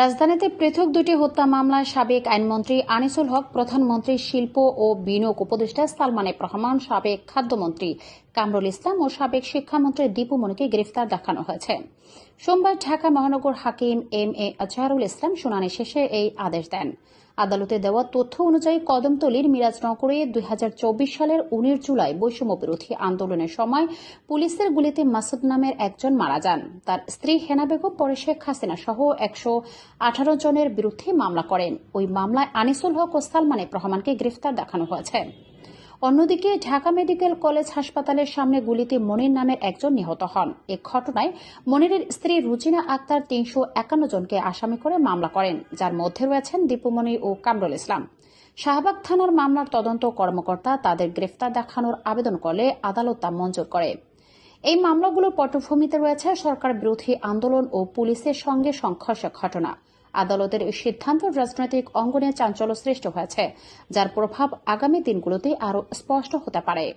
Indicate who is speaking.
Speaker 1: রাজধানীতে পৃথক দুটি হত্যা মামলায় সাবেক আইনমন্ত্রী আনিসুল হক, প্রধানমন্ত্রী শিল্প ও বিনিয়োগ উপদেষ্টা সালমানে রহমান, সাবেক খাদ্যমন্ত্রী কামরুল ইসলাম ও সাবেক শিক্ষামন্ত্রী দীপু মনিকে গ্রেফতার দেখানো হয়েছে। সোমবার ঢাকা মহানগর হাকিম এম এ আজহারুল ইসলাম শুনানি শেষে এই আদেশ দেন। আদালতে দেওয়া তথ্য অনুযায়ী কদমতলির মিরাজনগরে দুই সালের উনিশ জুলাই বৈষম্য বিরোধী আন্দোলনের সময় পুলিশের গুলিতে মাসুদ নামের একজন মারা যান। তার স্ত্রী হেনা বেগম, পরে শেখ হাসিনা সহ একশো আঠারো জনের বিরুদ্ধে মামলা করেন। ওই মামলায় আনিসুল হক ও সালমান রহমানকে গ্রেফতার দেখানো হয়েছে। অন্যদিকে ঢাকা মেডিকেল কলেজ হাসপাতালের সামনে গুলিতে মনির নামের একজন নিহত হন। এ ঘটনায় মনিরের স্ত্রী রুজিনা আক্তার তিনশো একান্ন জনকে আসামি করে মামলা করেন, যার মধ্যে রয়েছেন দীপুমণি ও কামরুল ইসলাম। শাহবাগ থানার মামলার তদন্ত কর্মকর্তা তাদের গ্রেফতার দেখানোর আবেদন করলে আদালত তা মঞ্জুর করে। এই মামলাগুলোর পটভূমিতে রয়েছে সরকার বিরোধী আন্দোলন ও পুলিশের সঙ্গে সংঘর্ষের ঘটনা। আদালতের এই সিদ্ধান্ত রাজনৈতিক অঙ্গনে চাঞ্চল্য সৃষ্টি হয়েছে, যার প্রভাব আগামী দিনগুলোতে আরও স্পষ্ট হতে পারে।